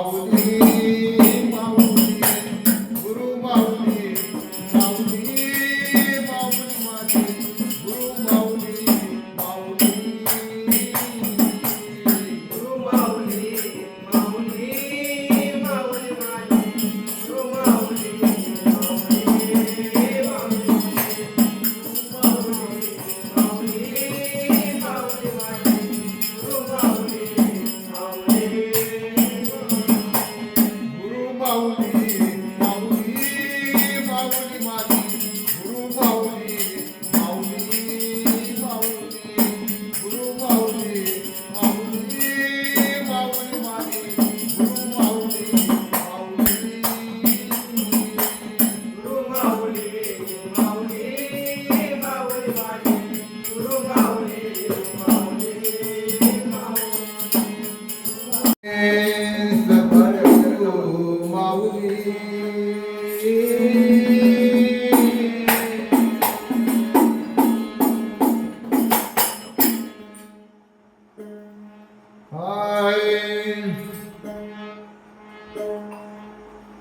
Oh, dear. lonely.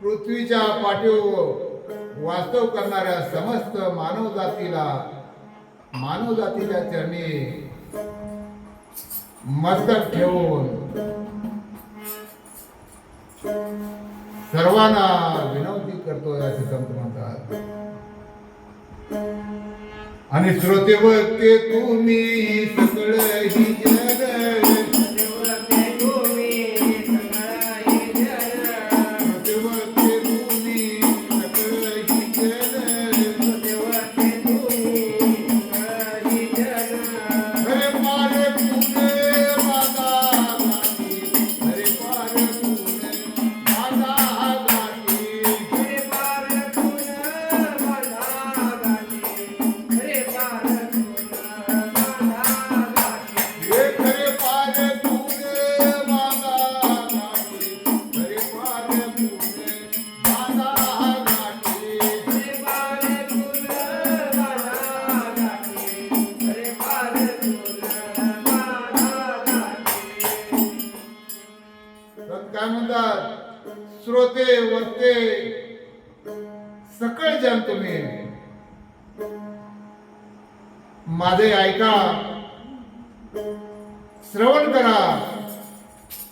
पृथ्वीच्या पाठीवर वास्तव करणाऱ्या समस्त मानवजातीला मानवजातीच्या चरणी मस्तक ठेवून सर्वांना विनवती करतो असे संत म्हणतात आणि श्रोते ते तुम्ही सगळं ही जग श्रोते वक्ते सकळ जन तुम्ही माझे ऐका. श्रवण करा.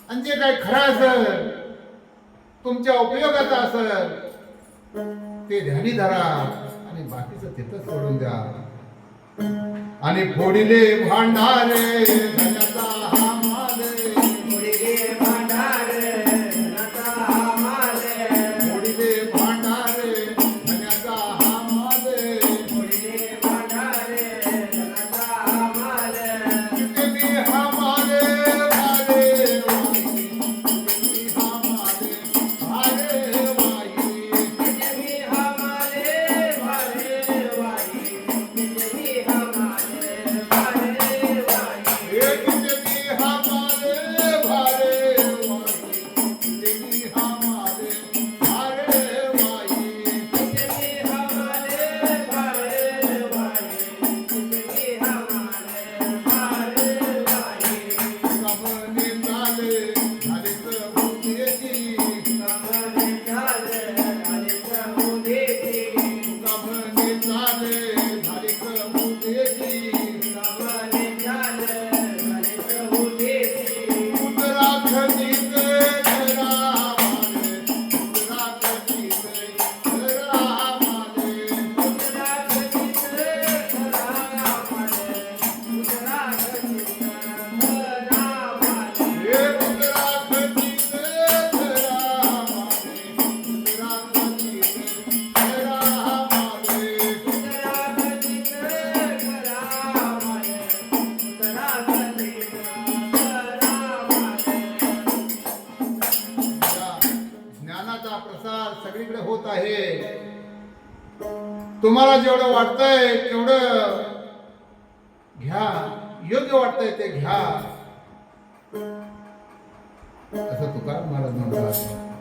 आणि जे काही खरा असल तुमच्या उपयोगाचा असल ते ध्यानी धरा आणि बाकीचं तिथं सोडून द्या. आणि फोडिले भांडारे ज्ञानाचा प्रसार सगळीकडे होत आहे. तुम्हाला जेवढं वाटतंय तेवढं घ्या. योग्य वाटतंय ते घ्या. असं तुकार महाराज म्हणतात.